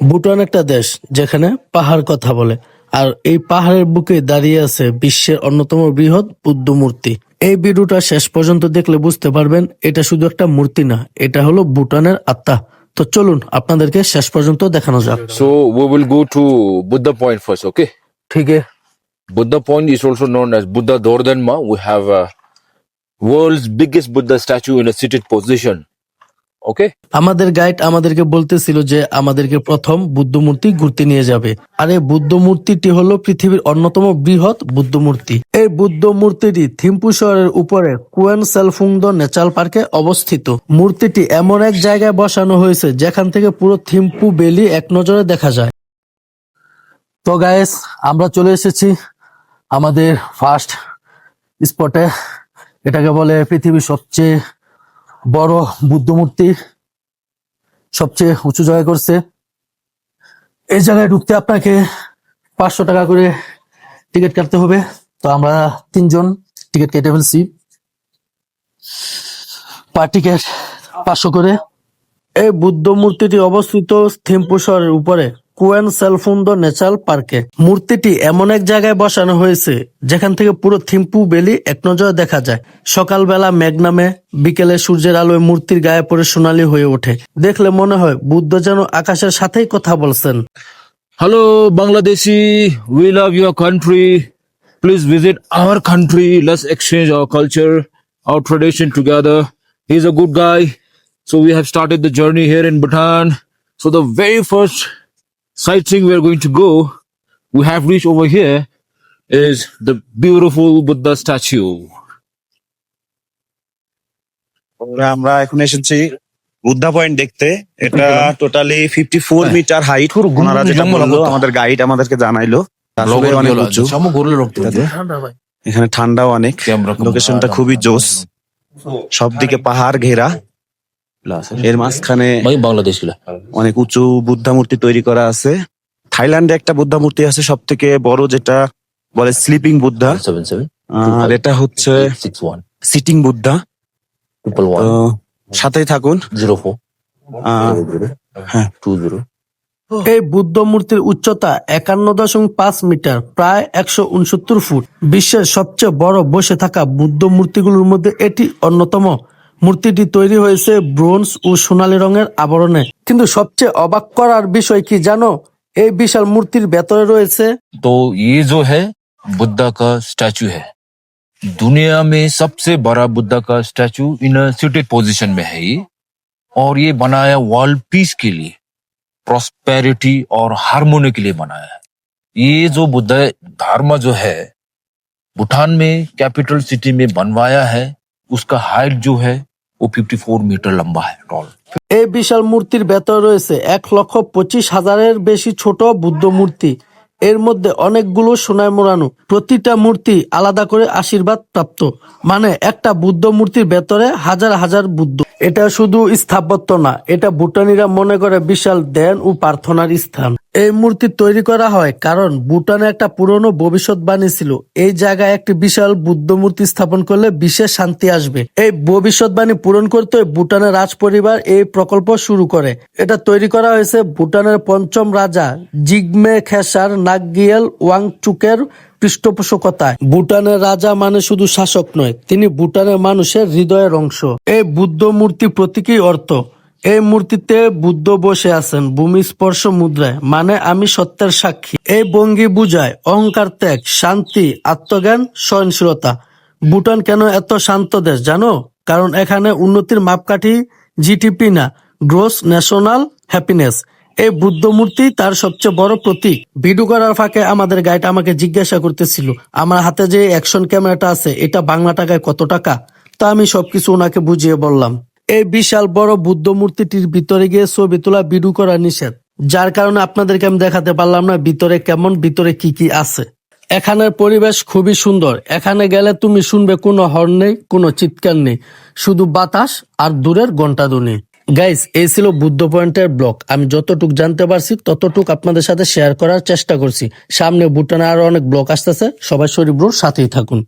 ভুটান একটা দেশ যেখানে পাহাড় কথা বলে। আর এই পাহাড়ের বুকে দাঁড়িয়ে আছে বিশ্বের অন্যতম বৃহৎ বুদ্ধ মূর্তি। এই ভিডিওটা শেষ পর্যন্ত দেখলে বুঝতে পারবেন এটা শুধু একটা মূর্তি না এটা হলো ভুটানের আত্মা। তো চলুন আপনাদেরকে শেষ পর্যন্ত দেখানো যাক। So we will go to Buddha Point first, okay? ঠিক আছে Buddha Point is also known as Buddha Dordhanma. We have uh, world's biggest Buddha statue in a seated Okay? আমাদের গাইড আমাদেরকে বলতেছিল যে আমাদেরকে প্রথম বুদ্ধ মূর্তি ঘুরতে নিয়ে যাবে। আর এই বুদ্ধ মূর্তিটি হলো পৃথিবীর অন্যতম বৃহৎ বুদ্ধ মূর্তি এই বুদ্ধ মূর্তিটি থিম্পু শহরের উপরে কুয়েন সেলফুংদ ন্যাচারাল পার্কে অবস্থিত। মূর্তিটি এমন এক জায়গায় বসানো হয়েছে যেখান থেকে পুরো থিম্পু বেলি এক নজরে দেখা যায়। তো গায়েস আমরা চলে এসেছি আমাদের ফার্স্ট স্পটে। এটাকে বলে পৃথিবীর সবচেয়ে বড় বুদ্ধ মূর্তি সবচেয়ে উঁচু জায়গা করছে। এই জায়গায় ঢুকতে আপনাকে পাঁচশো টাকা করে টিকিট কাটতে হবে। তো আমরা তিনজন টিকিট কেটে ফেলছি। পার টিকিট পাঁচশো করে। এই বুদ্ধ মূর্তিটি অবস্থিত থিম্পু উপরে। কুয়েন সেলফুন্দ ন্যাচারাল পার্কে। মূর্তিটি এমন এক জায়গায় বসানো হয়েছে, যেখান থেকে পুরো থিম্পু বেলি এক নজরে দেখা যায়। সকালবেলা মেঘ নামে, বিকেলে সূর্যের আলোয় মূর্তির গায়ে পড়ে সোনালি হয়ে ওঠে। দেখলে মনে হয় বুদ্ধ যেন আকাশের সাথেই কথা বলছেন। Hello Bangladeshi we love your country please visit our country let's exchange our culture our tradition together he is a good guy so we have started the journey here in Bhutan so the very first sightseeing we are going to go, we have reached over here, is the beautiful Buddha statue. আমরা- এখন এসেছি Buddha point দেখতে। এটা totally fifty four meter height ওনারা যেটা বলল আমাদের guide আমাদেরকে জানাইলো। অনেক উঁচু। এখানে ঠান্ডাও অনেক। লোকেশনটা খুবই জোস সব দিকে পাহাড় ঘেরা। এর মাঝখানে বাংলাদেশ অনেক উঁচু বুদ্ধা মূর্তি তৈরি করা আছে। থাইল্যান্ডে একটা বুদ্ধা মূর্তি আছে সব থেকে বড় যেটা বলে স্লিপিং বুদ্ধা। আর এটা হচ্ছে সিটিং বুদ্ধা। সাথেই থাকুন। জিরো ফোর হ্যাঁ। টু জিরো এই বুদ্ধ মূর্তির উচ্চতা একান্ন দশমিক পাঁচ মিটার প্রায় একশো উনসত্তর ফুট। বিশ্বের সবচেয়ে বড় বসে থাকা বুদ্ধ মূর্তিগুলোর মধ্যে এটি অন্যতম। মূর্তিটি তৈরি হয়েছে ব্রোঞ্জ ও সোনালী রঙের আবরণে কিন্তু সবচেয়ে অবাক করার বিষয় কি জানো এই বিশাল মূর্তির ভেতরে রয়েছে तो ये जो है बुद्धा का स्टैचू है दुनिया में सबसे बड़ा बुद्धा का स्टैचू इन सिटेड पोजीशन में है ये और ये बनाया वर्ल्ड पीस के लिए प्रोस्पेरिटी और हारमोनी के लिए बनाया है ये जो बुद्ध धर्म जो है भूटान में कैपिटल सिटी में बनवाया है उसका हाइट जो है वो 54 मीटर लंबा है टॉल এই বিশাল মূর্তির ভেতরে রয়েছে এক লক্ষ পঁচিশ হাজারের বেশি ছোট বুদ্ধ মূর্তি এর মধ্যে অনেকগুলো সোনায় মোড়ানো। প্রতিটা মূর্তি আলাদা করে আশীর্বাদ প্রাপ্ত। মানে একটা বুদ্ধ মূর্তির ভেতরে হাজার হাজার বুদ্ধ। এটা শুধু স্থাপত্য না, এটা ভুটানিরা মনে করে বিশাল ধ্যান ও প্রার্থনার স্থান। এই মূর্তি তৈরি করা হয় কারণ ভুটানে একটা পুরনো ভবিষ্যৎবাণী ছিল। এই জায়গায় একটি বিশাল বুদ্ধ মূর্তি স্থাপন করলে বিশেষ শান্তি আসবে। এই ভবিষ্যৎবাণী পূরণ করতে ভুটানের রাজ পরিবার এই প্রকল্প শুরু করে। এটা তৈরি করা হয়েছে ভুটানের পঞ্চম রাজা জিগমে খেসার নাগিয়েল ওয়াংচুকের পৃষ্ঠপোষকতায়। ভুটানের রাজা মানে শুধু শাসক নয়, তিনি ভুটানের মানুষের হৃদয়ের অংশ। এই বুদ্ধ মূর্তি প্রতীকী অর্থ। এই মূর্তিতে বুদ্ধ বসে আছেন, ভূমি স্পর্শ মুদ্রায় মানে আমি সত্যের সাক্ষী। এই ভঙ্গি বুঝায়, অহংকার ত্যাগ, শান্তি, আত্মজ্ঞান সহনশীলতা ভুটান কেন এত শান্ত দেশ, জানো? কারণ এখানে উন্নতির মাপকাঠি জিটিপি না, গ্রোস, ন্যাশনাল হ্যাপিনেস। এই বুদ্ধ মূর্তি তার সবচেয়ে বড় প্রতীক। ভিডিও করার ফাঁকে আমাদের গাইড আমাকে জিজ্ঞাসা করতেছিল, আমার হাতে যে অ্যাকশন ক্যামেরাটা আছে, এটা বাংলা টাকায় কত টাকা? তা আমি সবকিছু ওনাকে বুঝিয়ে বললাম, এই বিশাল বড় বুদ্ধ মূর্তিটির ভিতরে গিয়ে ছবি তোলা ভিডিও করা নিষেধ। যার কারণে আপনাদেরকে আমি দেখাতে পারলাম না ভিতরে কেমন, ভিতরে কি কি আছে। এখানের পরিবেশ খুবই সুন্দর। এখানে গেলে তুমি শুনবে কোনো হর্ন নেই, কোনো চিৎকার নেই। শুধু বাতাস আর দূরের ঘন্টাধ্বনি গাইস এই ছিল বুদ্ধ পয়েন্টের ব্লক আমি যতটুক জানতে পারছি, ততটুক আপনাদের সাথে শেয়ার করার চেষ্টা করছি। সামনে ভুটানে আরও অনেক ব্লক আসতেছে। সবাই শরীফ সাথেই থাকুন।